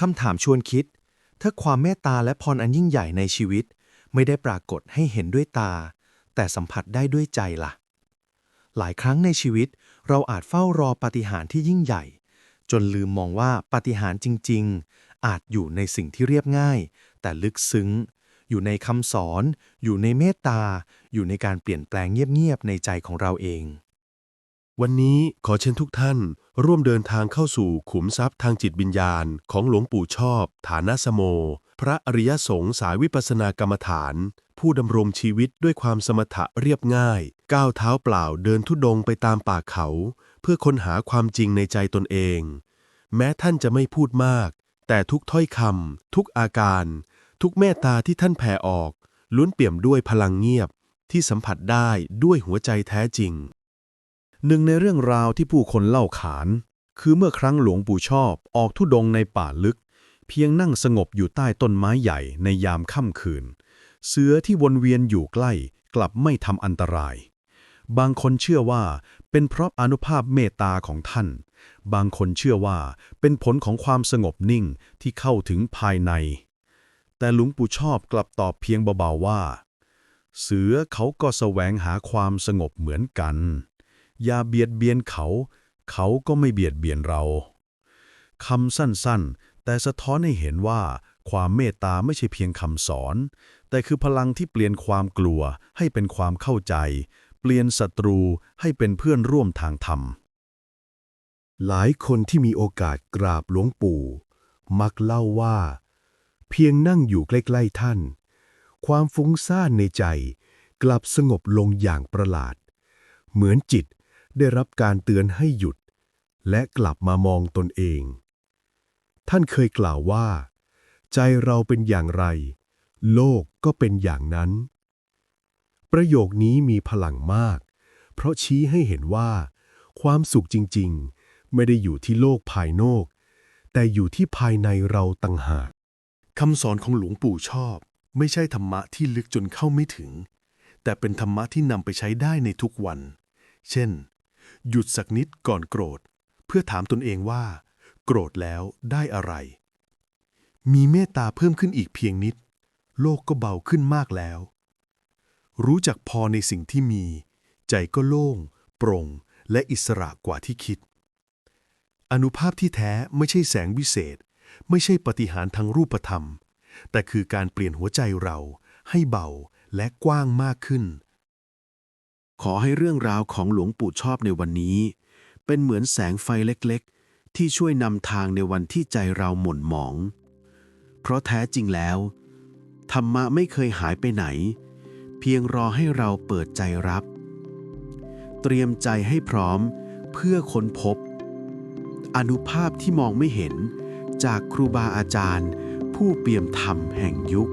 คำถามชวนคิด ถ้าความเมตตาและพรอันยิ่งใหญ่ในชีวิต ไม่ได้ปรากฏให้เห็นด้วยตา แต่สัมผัสได้ด้วยใจล่ะ หลายครั้งในชีวิต เราอาจเฝ้ารอปาฏิหาริย์ที่ยิ่งใหญ่ จนลืมมองว่าปาฏิหาริย์จริง ๆ อาจอยู่ในสิ่งที่เรียบง่าย แต่ลึกซึ้ง อยู่ในคำสอน อยู่ในเมตตา อยู่ในการเปลี่ยนแปลงเงียบ ๆ ในใจของเราเอง วันนี้ขอเชิญทุกท่าน ร่วมเดินทางเข้าสู่ขุมทรัพย์ทางจิตวิญญาณ ของหลวงปู่ชอบ ฐานะสโม พระอริยสงฆ์สายวิปัสสนากรรมฐาน ผู้ดำรงชีวิตด้วยความสมถะเรียบง่าย ก้าวเท้าเปล่าเดินทุดงไปตามป่าเขา เพื่อค้นหาความจริงในใจตนเอง แม้ท่านจะไม่พูดมาก แต่ทุกถ้อยคำทุกอาการ ทุกเมตตาที่ท่านแผ่ออกล้วนเปี่ยมด้วยพลังเงียบที่สัมผัสได้ด้วยหัวใจแท้จริง หนึ่งในเรื่องราวที่ผู้คนเล่าขาน คือเมื่อครั้งหลวงปู่ชอบออกทุดงในป่าลึก เพียงนั่งสงบอยู่ใต้ต้นไม้ใหญ่ในยามค่ำคืน เสือที่วนเวียนอยู่ใกล้กลับไม่ทำอันตราย บางคนเชื่อว่าเป็นเพราะอนุภาพเมตตาของท่าน บางคนเชื่อว่าเป็นผลของความสงบนิ่งที่เข้าถึงภายใน แต่หลวงปู่ชอบกลับตอบเพียงเบาๆว่า เสือเขาก็แสวงหาความสงบเหมือนกัน อย่าเบียดเบียนเขา เขาก็ไม่เบียดเบียนเราคำสั้นๆ แต่สะท้อนให้เห็นว่า ความเมตตาไม่ใช่เพียงคำสอน แต่คือพลังที่เปลี่ยนความกลัวให้เป็นความเข้าใจ เปลี่ยนศัตรูให้เป็นเพื่อนร่วมทางธรรม หลายคนที่มีโอกาสกราบหลวงปู่ มักเล่าว่า เพียงนั่งอยู่ใกล้ๆท่าน ความฟุ้งซ่านในใจ กลับสงบลงอย่างประหลาด เหมือนจิต ได้รับการเตือนให้หยุด และกลับมามองตนเอง ท่านเคยกล่าวว่า ใจเราเป็นอย่างไร โลกก็เป็นอย่างนั้น ประโยคนี้มีพลังมาก เพราะชี้ให้เห็นว่า ความสุขจริงๆ ไม่ได้อยู่ที่โลกภายนอก แต่อยู่ที่ภายในเราต่างหากคำสอนของหลวงปู่ชอบ ไม่ใช่ธรรมะที่ลึกจนเข้าไม่ถึง แต่เป็นธรรมะที่นำไปใช้ได้ในทุกวัน เช่น หยุดสักนิดก่อนโกรธ เพื่อถามตนเองว่า โกรธแล้วได้อะไร มีเมตตาเพิ่มขึ้นอีกเพียงนิด โลกก็เบาขึ้นมากแล้ว รู้จักพอในสิ่งที่มี ใจก็โล่ง โปร่ง และอิสระกว่าที่คิด อนุภาพที่แท้ไม่ใช่แสงวิเศษ ไม่ใช่ปฏิหารทางรูปธรรม แต่คือการเปลี่ยนหัวใจเราให้เบาและกว้างมากขึ้น ขอให้เรื่องราวของหลวงปู่ชอบในวันนี้ เป็นเหมือนแสงไฟเล็กๆ ที่ช่วยนำทางในวันที่ใจเราหม่นหมอง เพราะแท้จริงแล้ว ธรรมะไม่เคยหายไปไหน เพียงรอให้เราเปิดใจรับ เตรียมใจให้พร้อมเพื่อค้นพบ อนุภาพที่มองไม่เห็นจากครูบาอาจารย์ ผู้เปี่ยมธรรมแห่งยุค